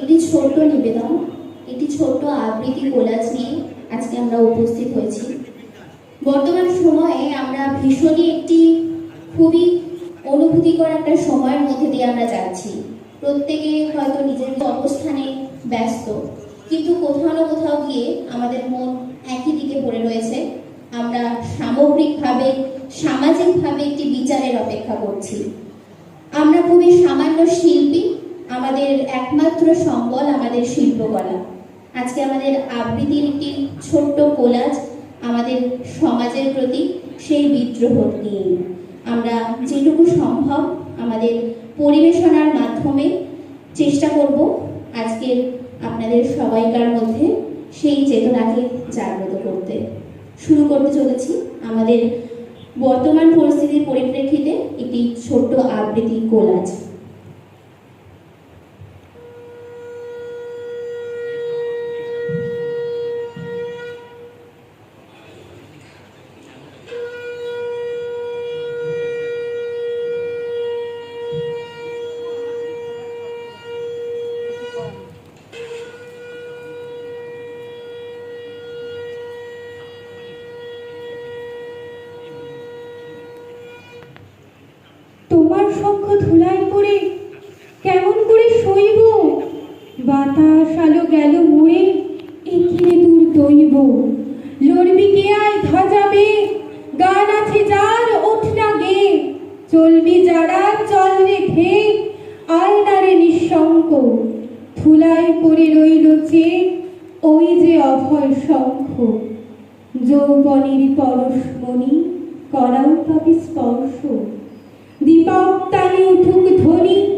একটি ছোট্ট নিবেদন, একটি ছোট্ট আবৃত্তি কোলাজ নিয়ে আজকে আমরা উপস্থিত হয়েছি। বর্তমান সময়ে আমরা ভীষণই একটি খুবই অনুভূতিকর একটা সময়ের মধ্যে দিয়ে আমরা যাচ্ছি। প্রত্যেকে হয়তো নিজের অবস্থানে ব্যস্ত, কিন্তু কোথাও না কোথাও গিয়ে আমাদের মন একই দিকে পড়ে রয়েছে। আমরা সামগ্রিকভাবে, সামাজিকভাবে একটি বিচারের অপেক্ষা করছি। আমরা খুবই সামান্য শিল্পী আমাদের একমাত্র সম্বল আমাদের শিল্পকলা। আজকে আমাদের আবৃত্তির একটি ছোট্ট কোলাজ আমাদের সমাজের প্রতি সেই বিদ্রোহ নিয়ে। আমরা যেটুকু সম্ভব আমাদের পরিবেশনার মাধ্যমে চেষ্টা করব আজকের আপনাদের সবাইকার মধ্যে সেই চেতনাকে জাগ্রত করতে। শুরু করতে চলেছি আমাদের বর্তমান পরিস্থিতির পরিপ্রেক্ষিতে একটি ছোট্ট আবৃত্তি কোলাজ তোমার সঙ্গ ধুলাই পড়ে কেমন করে সইব বাতাস আলো গেল মুড়ে একিরে দূর দইব লড়বি কে আয় ধাজাবে গান আছে যার ওঠ না গে। চলবি যারা, চল রে ধে আয় নিঃশঙ্ক ধুলাই পড়ে রইল চে ওই যে অভয় শঙ্খ। যৌবনের পরশমণি, করাও তবে স্পর্শ। দীপক তালে উঠুক ধ্বনি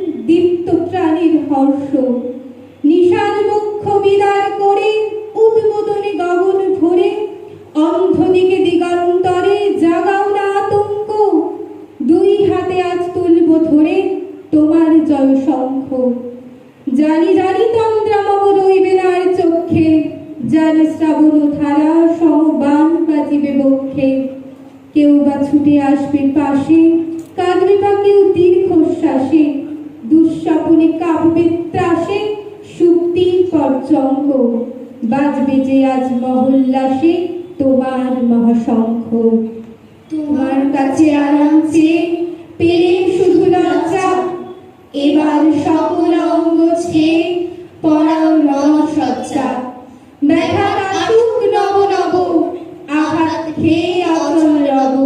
শঙ্খ। জানি জানি তন্দ্রা মম রইবে না আর চক্ষে। জানি শ্রাবণ ধারা সমবান বাজিবে বক্ষে। কেউ বা ছুটে আসবে পাশে কাঁদবে বা কেউ দীর্ঘশ্বাসে। দুঃস্বপনে কাঁপবে ত্রাসে সুক্তি পর্যঙ্গ বাজবে যে আজ মহল্লাসে তোমার মহাশঙ্খ। তোমার কাছে আরাম চেয়ে লজ্জা এবার সকল অঙ্গ ছেয়ে পড়াও রণসজ্জা ব্যথা কাটুক নব নব আঘাত খেয়ে অচল রব।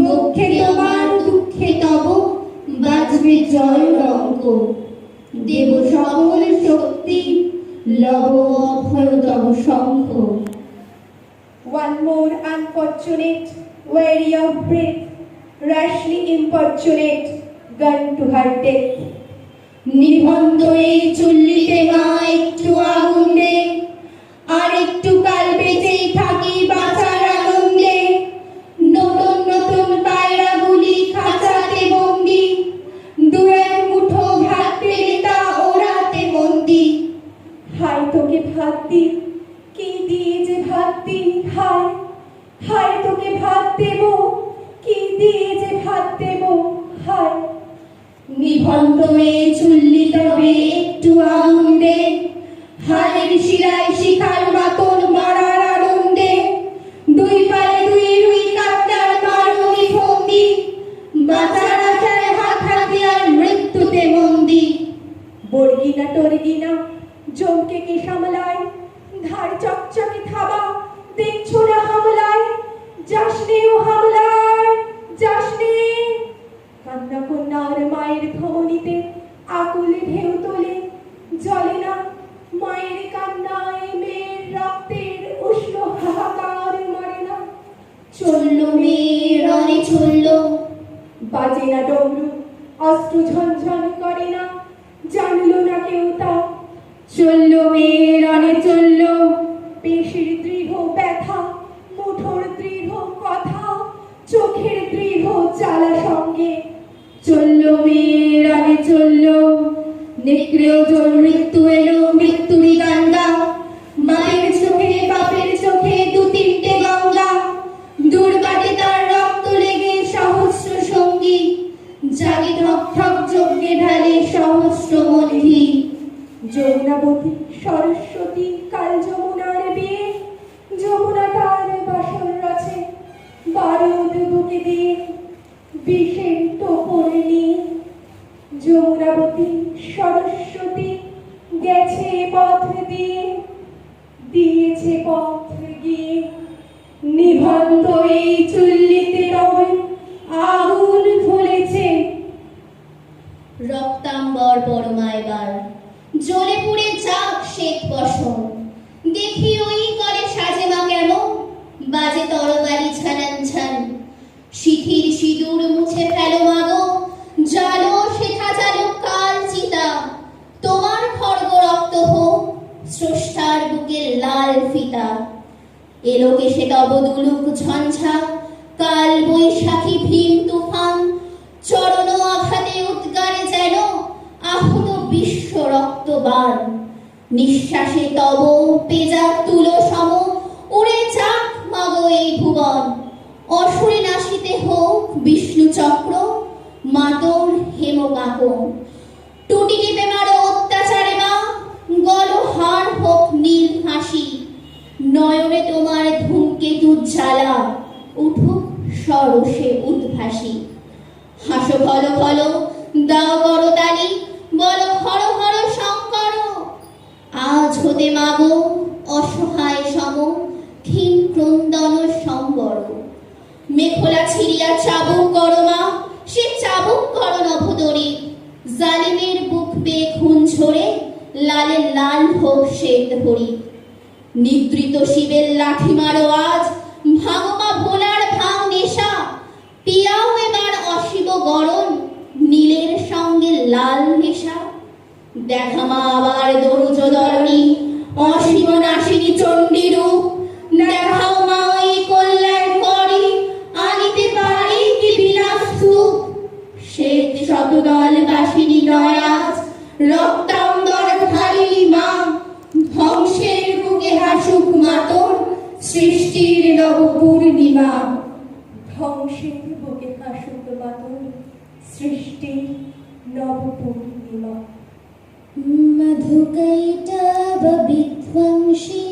মুখে তোমার দুঃখে তব বাজবে জয় রঙ্ক দেব সকল শক্তি লব অভয় তব শঙ্খ। One more unfortunate, weary of breath, rashly importunate, gun to her death. নিবন্ধ এই চুল্লিতে মা একটু আগুন দে আর একটু কাল বেঁচেই থাকি বাঁচার আনন্দে। নতুন নতুন পায়রা গুলি খাঁচাতে বন্দি। দু এক মুঠো ভাত পেলে তা ওরাতে বন্দি। হায় তোকে ভাত দি কি দিয়ে যে ভাত দি হায়? হায় তোকে ভাত দেব, কি দিয়ে যে ভাত দেব হায়? নিভন্ত মেয়ে চুল্লি তবে একটু আগুন দে হাড়ের শিরায় শিখার বাতন মারার আনন্দে, দুই পায়ে দুই রুই কাপ্তার মারুনি ফন্দি বাঁচার আশায় হাত হাতে মৃত্যুতে মন্দি। বর্গিনা টর্গিনা, জমকে কে সামলায়? ধার চকচকে থাবা, দেখছ না হামলায়? যাসনে ও হামলায়। কান্না কন্যার মায়ের ধমনীতে আকুলে ঢেউ তোলে জলে না মায়ের কান্নায় মেয়ের রক্তের উষ্ণ হাহাকার মরে না। চলল মেয়ের রনে চলল। বাজে না ডমরু অস্ত্র ঝনঝন করে না জানলো না কেউ তা। চলল তিনটে গঙ্গা। দূর তার রক্ত লেগে সহস্র সঙ্গী। জাগে ঠক ঠক যজ্ঞে ঢালে সহস্র মন্থি যোগ চেনাবতী সরস্বতী, কাল যমুনার বিয়ে। যমুনা তার বাসর রচে বারুদ বুকে দিয়ে বিষের টোপর নিয়ে। যমুনাবতী সরস্বতী গেছে পথ দিয়ে, দিয়েছে পথ নিভন্ত এই চুল্লিতে রবে আগুন ফলেছে রক্তাম্বর পরমা এবার জ্বলে পুড়ে যাক শ্বেত বসন দেখি ওই করে সাজে মা কেমন বাজে তরবারি ছানান ছান শিথির সিঁদুর মুছে ফেলো মাগো জালো শেখা জালো কাল চিতা তোমার খড়গ রক্ত হোক স্রষ্টার বুকের লাল ফিতা এলোকে সে তব দুলুক ঝঞ্ঝা, কাল বৈশাখী ভীম তুফান, চরণ আঘাতে উদ্গারে যেন আহত বিশ্ব রক্তবান। নিঃশ্বাসে তব পেজা তুলো সম, উড়ে যাক মাগো এই ভুবন। অসুরে নাশিতে হোক বিষ্ণু চক্র মাতর হেমকাকন টুটি টিপে মারো অত্যাচারে মা গল হার হোক নীল হাসি। নয়নে তোমার ধূমকেতু জ্বালা, উঠুক সরসে উদ্ভাসী। হাসো ভালো ভালো দাও বড় তালি, বলো হর হর শঙ্কর। আজ হতে মাগো অসহায় সম, ক্ষীণ ক্রন্দন সম্বর। মেখলা ছিড়িয়া চাবুক করো মা, সে চাবুক করো নভদরে। জালিমের বুক পেয়ে খুন ঝরে, লালে লাল হোক শ্বেত হরি নিদ্রিত শিবের লাঠি মারো আজ। ভাগমা ভোলার ভাঙ নেশা। পিয়াও এবার অশিব গরণ। নীলের সঙ্গে লাল নেশা। দেখা মা আবার দরুজ নাসিনী চণ্ডী রূপ। দেখাও মা ওই কল্যাণ করি। আনিতে পারি কি বিলাস সুখ শ্বেত শতদল বাসিনী নয় আজ ধারিণী মা ধ্বংসের বুকে হাসুক মাতর সৃষ্টির নব পূর্ণিমা ধ্বংসের বুকে হাসুক বাতর সৃষ্টি নব পূর্ণিমা मधुकैटवविध्वंसि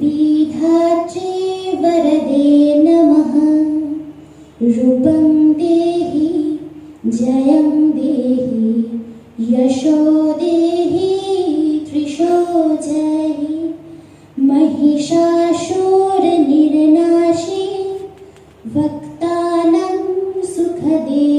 दीधात्रे वरदे नमः रूपं देहि जयं देहि यशो देहि त्रिशो जयि शाशोर्निर्नाशी भक्तालं सुखदे